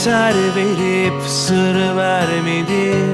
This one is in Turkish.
eser verip sır vermedi.